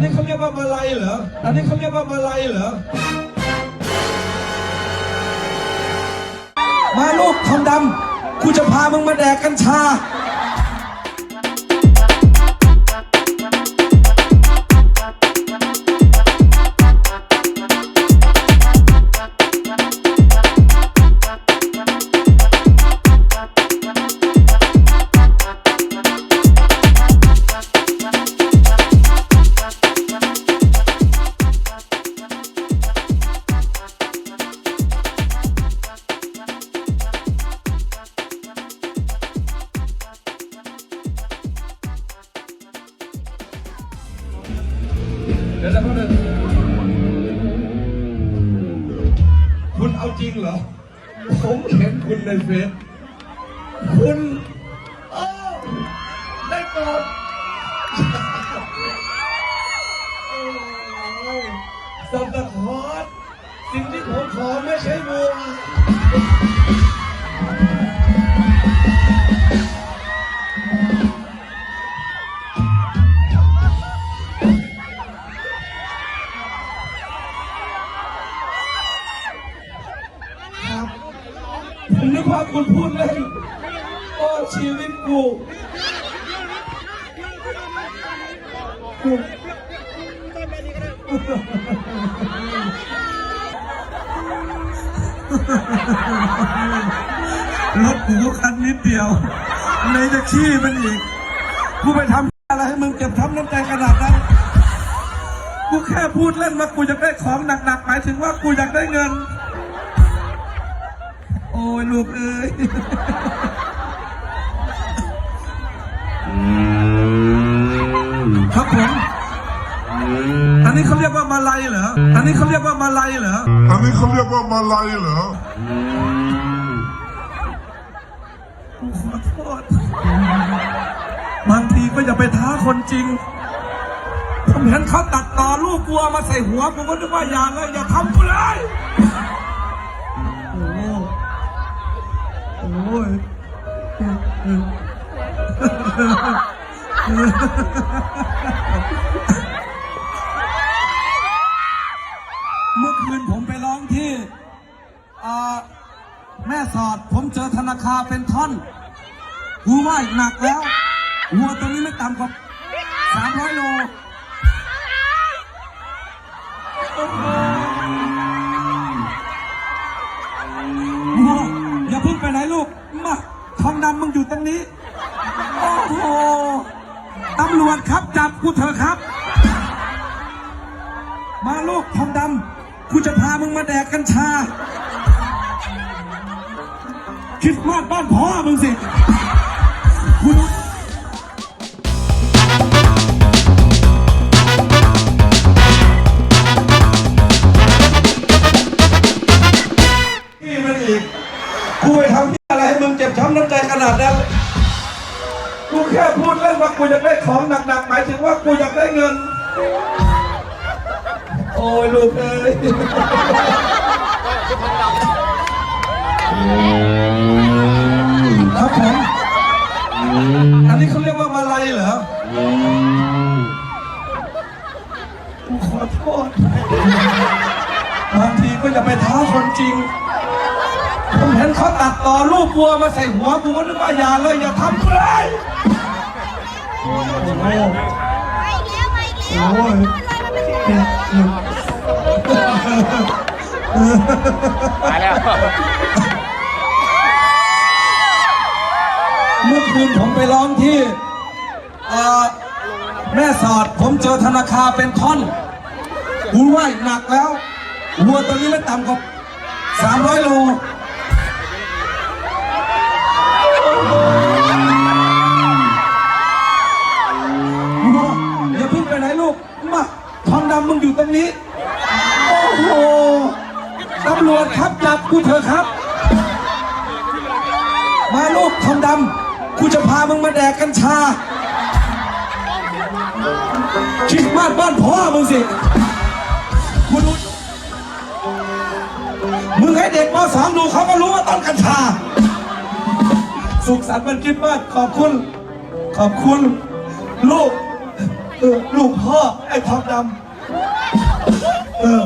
นนี้เขาเรียกว่ามาลัยเหรอ อันนี้เขาเรียกว่ามาลัยเหรอ มาลูกทองดำกูจะพามึงมาแดกกัญชา เดี๋ยวนะพ่อหนึ่งคุณเอาจริงเหรอ ผมเห็นคุณในเฟซคุณเอ้ได้โกรธโอ้ยสันตะคอร์สสิ่งที่ผมขอไม่ใช่มือ ว่าคุณพูดเล่นโอ้ชีวิตกูกูรถกูคันนิดเดียว ในจะขี้มันอีก กูไปทำอะไรให้มึงเก็บทำน้ำใจขนาดนั้น กูแค่พูดเล่นว่ากูอยากได้ของหนักๆหมายถึงว่ากูอยากได้เงิน อ้ยลูกเอ้ยครับผมอันนี้เขาเรียกว่ามาลัยเหรอ อันนี้เขาเรียกว่ามาลัยเหรอ อันนี้เขาเรียกว่ามาลัยเหรอกูขอโทษบางทีก็อย่าไปท้าคนจริงผมเห็นเขาตัดต่อลูกวัวมาใส่หัวผมก็นึกว่าอย่าเลยอย่าทำกูเลย ยเมื่อคืนผมไปร้องที่แม่สอดผมเจอธนาคารเป็นท่อนกูว่าหนักแล้ววัวตัวนี้ไม่ต่ำกว่าสามร้อยโล วจครับจับกูเถอะครับ มาลูกทองดำกูจะพามึงมาแดกกัญชา คิดมากบ้านพ่อมึงสิ กูแค่พูดเล่นว่ากูอยากได้ของหนักๆหมายถึงว่ากูอยากได้เงิน โอ้ยลูกเอ้ยครับผมอันนี้เขาเรียกว่ามาลัยเหรอกูขอโทษ บางทีก็อย่าไปท้าคนจริง ผมเห็นเขาตัดต่อลูกวัวมาใส่หัวกูก็นึกว่าอย่าเลยอย่าทำกูเลยโอ้โหไปแล้วไปแล้วโอ้ยมาแล้ว เมื่อคืนผมไปร้องที่เอ่อแม่สอดผมเจอธนาคารเป็นท่อนกูว่าหนักแล้ววัวตัวนี้ไม่ต่ำกว่าสามร้อยโล อยู่ตรงนี้ โอ้โหตำรวจครับจับกูเถอะครับ มาลูกทองดำกูจะพามึงมาแดกกัญชาคิดมากบ้านพ่อมึงสิกูรู้มึงให้เด็กมสองดูเขาก็รู้ว่าต้นกัญชา สุขสันต์วันคริดมากขอบคุณ ขอบคุณ ลูก ลูกพ่อ ไอ้ทองดำ เออ